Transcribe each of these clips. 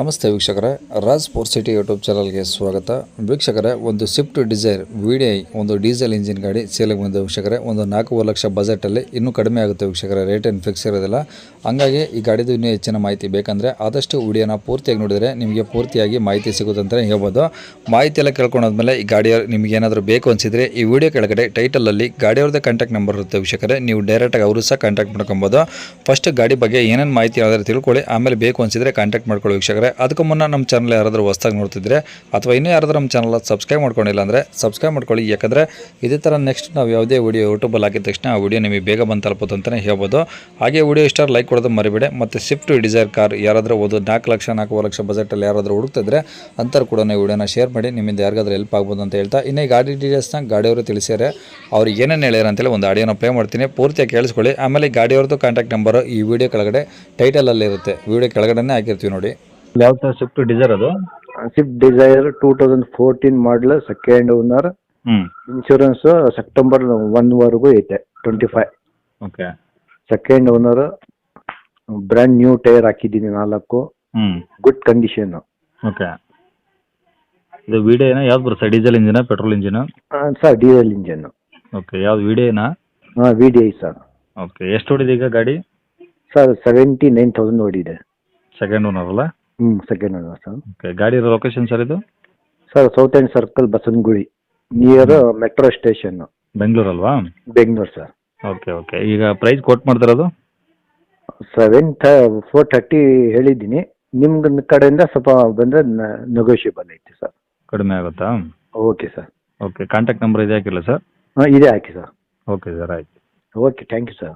ನಮಸ್ತೆ ವೀಕ್ಷಕರೇ, Raj four city YouTube ಚಾನಲ್ಗೆ ಸ್ವಾಗತ. ವೀಕ್ಷಕರೇ, ಒಂದು ಸ್ವಿಫ್ಟ್ ಡಿಸೈರ್ ವಿ ಒಂದು ಡೀಸೆಲ್ ಇಂಜಿನ್ ಗಾಡಿ ಸೇಲಿಗೆ ಬಂದ ವೀಕ್ಷಕರೇ. ಒಂದು ನಾಲ್ಕೂವರೆ ಲಕ್ಷ ಬಜೆಟಲ್ಲಿ ಇನ್ನೂ ಕಡಿಮೆ ಆಗುತ್ತೆ ವೀಕ್ಷಕರೇ ರೇಟ್ ಏನು ಫಿಕ್ಸ್ ಇರೋದಿಲ್ಲ. ಹಂಗಾಗಿ ಈ ಗಾಡಿದು ಇನ್ನೂ ಹೆಚ್ಚಿನ ಮಾಹಿತಿ ಬೇಕಂದರೆ ಆದಷ್ಟು ವಿಡಿಯೋನ ಪೂರ್ತಿಯಾಗಿ ನೋಡಿದರೆ ನಿಮಗೆ ಪೂರ್ತಿಯಾಗಿ ಮಾಹಿತಿ ಸಿಗುತ್ತೆ ಅಂತಲೇ ಹೇಳ್ಬೋದು. ಮಾಹಿತಿ ಎಲ್ಲ ಕೇಳ್ಕೊಂಡಾದ್ಮೇಲೆ ಈ ಗಾಡಿಯ ನಿಮಗೆ ಏನಾದರೂ ಬೇಕು ಅನಿಸಿದರೆ ಈ ವಿಡಿಯೋ ಕೆಳಗಡೆ ಟೈಟಲಲ್ಲಿ ಗಾಡಿಯವ್ರದ್ದೇ ಕಾಂಟ್ಯಾಕ್ಟ್ ನಂಬರ್ ಇರುತ್ತೆ ವೀಕ್ಷಕರೇ. ನೀವು ಡೈರೆಕ್ಟಾಗಿ ಅವರು ಸಹ ಕಾಂಟ್ಯಾಕ್ಟ್ ಮಾಡ್ಕೊಬೋದು. ಫಸ್ಟ್ ಗಾಡಿ ಬಗ್ಗೆ ಏನೇನು ಮಾಹಿತಿ ಯಾವ್ದಾದ್ರು ತಿಳ್ಕೊಳ್ಳಿ, ಆಮೇಲೆ ಬೇಕು ಅನಿಸಿದರೆ ಕಾಂಟ್ಯಾಕ್ಟ್ ಮಾಡ್ಕೊಳ್ಳಿ ವೀಕ್ಷಕರೇ. ಅದಕ್ಕೂ ಮುನ್ನ ನಮ್ಮ ಚಾನಲ್ ಯಾರಾದರೂ ಹೊಸ್ದಾಗಿ ನೋಡ್ತಿದ್ರೆ ಅಥವಾ ಇನ್ನೂ ಯಾರಾದರೂ ನಮ್ಮ ಚಾನಲ್ ಸಬ್ಸ್ಕ್ರೈಬ್ ಮಾಡ್ಕೊಂಡಿಲ್ಲ ಅಂದರೆ ಸಬ್ಸ್ಕ್ರೈಬ್ ಮಾಡ್ಕೊಳ್ಳಿ. ಯಾಕಂದರೆ ಇದೇ ಥರ ನೆಕ್ಸ್ಟ್ ನಾವು ಯಾವುದೇ ವಿಡಿಯೋ ಯೂಟ್ಯೂಬಲ್ಲಿ ಹಾಕಿದ ತಕ್ಷಣ ಆ ವಿಡಿಯೋ ನಿಮಗೆ ಬೇಗ ಬಂದು ತಲುಪುತ್ತೆ ಅಂತಲೇ ಹೇಳ್ಬೋದು. ಹಾಗೆ ವಿಡಿಯೋ ಇಷ್ಟ ಲೈಕ್ ಕೊಡೋದು ಮರಿಬೇಡಿ. ಮತ್ತು ಸ್ವಿಫ್ಟ್ ಡಿಸೈರ್ ಕಾರ್ ಯಾರಾದರೂ ಒಂದು ನಾಲ್ಕು ಲಕ್ಷ ನಾಲ್ಕು ಲಕ್ಷ ಬಜೆಟಲ್ಲಿ ಯಾರಾದರೂ ಹುಡುಕ್ತಿದ್ರೆ ಅಂಥವ್ರು ಕೂಡ ನೀವು ವಿಡಿಯೋನ ಶೇರ್ ಮಾಡಿ, ನಿಮ್ಮಿಂದ ಯಾರಿಗಾದ್ರೂ ಹೆಲ್ಪ್ ಆಗ್ಬೋದು ಅಂತ ಹೇಳ್ತಾ. ಇನ್ನೇ ಗಾಡಿ ಡೀಟೇಲ್ಸ್ನ ಗಾಡಿಯವರು ತಿಳಿಸ್ಯಾರೆ. ಅವ್ರು ಏನೇನು ಹೇಳ್ಯಾರ ಅಂತೇಳಿ ಒಂದು ಆಡಿಯೋನ ಪ್ಲೇ ಮಾಡ್ತೀನಿ. ಪೂರ್ತಿಯಾಗಿ ಕೇಳಿಸ್ಕೊಳ್ಳಿ. ಆಮೇಲೆ ಗಾಡಿಯವ್ರದ್ದು ಕಾಂಟ್ಯಾಕ್ಟ್ ನಂಬರು ಈ ವಿಡಿಯೋ ಕೆಳಗಡೆ ಟೈಟಲಲ್ಲಿರುತ್ತೆ ವಿಡಿಯೋ ಕೆಳಗಡೆನೇ ಹಾಕಿರ್ತೀವಿ ನೋಡಿ. ಯಾವ ತರ ಸ್ವಿಫ್ಟ್ ಡಿಸೈರ್ ಅದು? Swift Dzire two thousand fourteen model second owner ಹ್ಞೂ ಇನ್ಶೂರೆನ್ಸ್ ಸೆಪ್ಟೆಂಬರ್ ಒನ್ವರೆಗೂ ಐತೆ twenty five okay second owner brand new tyre ಹಾಕಿದ್ದೀನಿ ನಾಲ್ಕು. ಗುಡ್ ಕಂಡೀಷನ್ ಓಕೆ ಇದು ವಿಡಿಯೋನ ಯಾವ್ದು ಬರುತ್ತೆ ಡೀಸೆಲ್ ಇಂಜಿನ ಪೆಟ್ರೋಲ್ ಇಂಜಿನ ಸರ್ ಡೀಸೆಲ್ ಇಂಜಿನ್ ಓಕೆ ಯಾವ್ದು ವಿಡಿಯೋನಾ ಹಾಂ V D I sir. Okay ಎಷ್ಟು ಹೊಡಿದೆ ಈಗ ಗಾಡಿ? ಸರ್ ಸೆವೆಂಟಿ ನೈನ್ ತೌಸಂಡ್ ಓಡಿದೆ. ಸೆಕೆಂಡ್ ಓನರ್ ಅಲ್ಲ? ಹ್ಞೂ ಸೆಕೆಂಡ್ ಓನರ್ ಸರ್ ಓಕೆ ಗಾಡಿ ಇರೋ ಲೊಕೇಶನ್ ಸರ್ ಇದು? Sir South End Circle Basavanagudi near metro station Bengaluru ಅಲ್ವಾ? ಬೆಂಗಳೂರು ಸರ್ ಓಕೆ ಓಕೆ ಈಗ ಪ್ರೈಸ್ ಕೋಟ್ ಮಾಡ್ತಿರೋದು? ಸೆವೆನ್ ಥ ಫೋರ್ ಥರ್ಟಿ ಹೇಳಿದ್ದೀನಿ. ನಿಮ್ಗೆ ಕಡೆಯಿಂದ ಸ್ವಲ್ಪ ಬಂದರೆ ನೆಗೋಷಿಯಬಲ್ ಐತಿ ಸರ್ ಕಡಿಮೆ ಆಗುತ್ತಾ? Okay sir okay contact number ಇದೆ ಹಾಕಿಲ್ಲ ಸರ್ ಹಾಂ ಇದೆ ಹಾಕಿ ಸರ್ ಓಕೆ ಸರ್ ಆಯ್ತು. ಓಕೆ ಥ್ಯಾಂಕ್ ಯು ಸರ್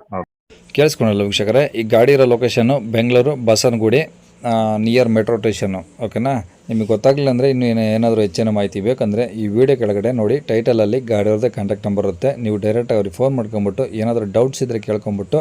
ಕೇಳಿಸ್ಕೊಂಡಲ್ಲ ವೀಕ್ಷಕರೇ. ಈ ಗಾಡಿ ಇರೋ location Bengaluru Basavanagudi near metro station ಓಕೆನಾ ನಿಮಗೆ ಗೊತ್ತಾಗಲಿಲ್ಲ ಅಂದರೆ ಇನ್ನೂ ಏನೋ ಏನಾದರೂ ಹೆಚ್ಚಿನ ಮಾಹಿತಿ ಬೇಕಂದರೆ ಈ ವಿಡಿಯೋ ಕೆಳಗಡೆ ನೋಡಿ ಟೈಟಲಲ್ಲಿ ಗಾಡಿಯವ್ರದ್ದೇ ಕಾಂಟ್ಯಾಕ್ಟ್ ನಂಬರ್ ಇರುತ್ತೆ. ನೀವು ಡೈರೆಕ್ಟ್ ಅವ್ರಿಗೆ ಫೋನ್ ಮಾಡ್ಕೊಂಬಿಟ್ಟು, ಏನಾದರೂ ಡೌಟ್ಸ್ ಇದ್ದರೆ ಕೇಳ್ಕೊಂಬಿಟ್ಟು,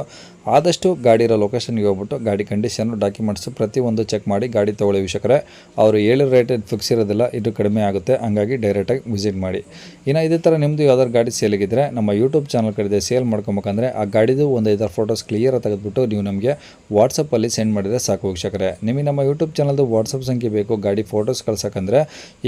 ಆದಷ್ಟು ಗಾಡಿ ಇರೋ ಲೊಕೇಶನ್ಗೆ ಹೋಗ್ಬಿಟ್ಟು, ಗಾಡಿ ಕಂಡೀಷನ್ ಡಾಕ್ಯುಮೆಂಟ್ಸ್ ಪ್ರತಿಯೊಂದು ಚೆಕ್ ಮಾಡಿ ಗಾಡಿ ತೊಗೊಳ್ಳಿ ವೀಕ್ಷಕರೇ. ಅವರು ಹೇಳಿರೋ ರೇಟ್ ಫಿಕ್ಸ್ ಇರೋದಿಲ್ಲ, ಇದು ಕಡಿಮೆ ಆಗುತ್ತೆ, ಹಂಗಾಗಿ ಡೈರೆಕ್ಟಾಗಿ ವಿಸಿಟ್ ಮಾಡಿ. ಇನ್ನು ಇದೇ ಥರ ನಿಮ್ಮದು ಯಾವ್ದಾದ್ರು ಗಾಡಿ ಸೇಲಿಗಿದ್ರೆ ನಮ್ಮ ಯೂಟ್ಯೂಬ್ ಚಾನಲ್ ಕಡೆ ಸೇಲ್ ಮಾಡ್ಕೊಬೇಕಂದ್ರೆ, ಆ ಗಾಡಿದು ಒಂದು ಐದಾರು ಫೋಟೋಸ್ ಕ್ಲಿಯರ್ ತೆಗೆದುಬಿಟ್ಟು ನೀವು ನಮಗೆ ವಾಟ್ಸಪ್ಪಲ್ಲಿ ಸೆಂಡ್ ಮಾಡಿದರೆ ಸಾಕು ವೀಕ್ಷಕರೇ. ನಿಮಗೆ ನಮ್ಮ ಯೂಟ್ಯೂಬ್ ಚಾನಲ್ದು ವಾಟ್ಸಪ್ ಸಂಖ್ಯೆ ಬೇಕು, ಗಾಡಿ ಫೋಟೋಸ್ ಕಳ್ಸೋಕ್ಕಂದ್ರೆ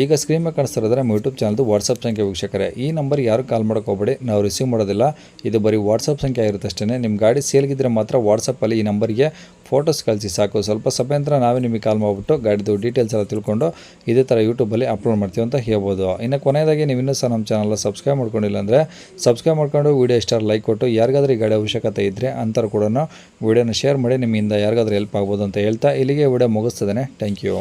ಈಗ ಸ್ಕ್ರೀನ್ ಮೇಲೆ ಕಾಣಿಸ್ತಿರೋದ್ರೆ ನಮ್ಮ ಯೂಟ್ಯೂಬ್ ಚಾನಲ್ದು ವಾಟ್ಸಪ್ ಸಂಖ್ಯೆ ವೀಕ್ಷಕರೇ. ಈ ನಂಬರ್ ಯಾರು ಕಾಲ್ ಹೋಗ್ಬೇಡಿ, ನಾವು ರಿಸೀವ್ ಮಾಡೋದಿಲ್ಲ. ಇದು ಬರೀ ವಾಟ್ಸಪ್ ಸಂಖ್ಯೆ ಆಗಿರುತ್ತೆ ಅಷ್ಟೇ ನಿಮ್ಮ ಗಾಡಿ ಸೇಲ್ಗಿದ್ರೆ ಮಾತ್ರ ವಾಟ್ಸಪ್ಪಲ್ಲಿ ಈ ನಂಬರ್ಗೆ ಫೋಟೋಸ್ ಕಳಿಸಿ ಸಾಕು. ಸ್ವಲ್ಪ ಸಮಯ ನಾವೇ ನಿಮಗೆ ಕಾಲ್ ಮಾಡಿಬಿಟ್ಟು ಗಾಡಿದು ಡೀಟೇಲ್ಸ್ ಎಲ್ಲ ತಿಳ್ಕೊಂಡು ಇದೇ ಥರ ಯೂಟ್ಯೂಬಲ್ಲಿ ಅಪ್ಲೋಡ್ ಮಾಡ್ತೀವಿ ಅಂತ ಹೇಳ್ಬೋದು. ಇನ್ನು ಕೊನೆಯದಾಗಿ ನೀವು ಇನ್ನೂ ಸಹ ನಮ್ಮ ಚಾನಲ್ನ ಸಬ್ಸ್ಕ್ರೈಬ್ ಮಾಡ್ಕೊಂಡಿಲ್ಲ ಅಂದರೆ ಸಬ್ಸ್ಕ್ರೈಬ್ ಮಾಡ್ಕೊಂಡು ವೀಡಿಯೋ ಇಷ್ಟ ಲೈಕ್ ಕೊಟ್ಟು, ಯಾರಿಗಾದ್ರೂ ಈ ಗಾಡಿ ಅವಶ್ಯಕತೆ ಇದ್ದರೆ ಅಂಥವ್ರು ಕೂಡ ವೀಡಿಯೋನ ಶೇರ್ ಮಾಡಿ, ನಿಮ್ಮಿಂದ ಯಾರಿಗಾದ್ರೂ ಹೆಲ್ಪ್ ಆಗ್ಬೋದು ಅಂತ ಹೇಳ್ತಾ ಇಲ್ಲಿಗೆ ವಿಡಿಯೋ ಮುಗಿಸ್ತದೆ ಥ್ಯಾಂಕ್ ಯು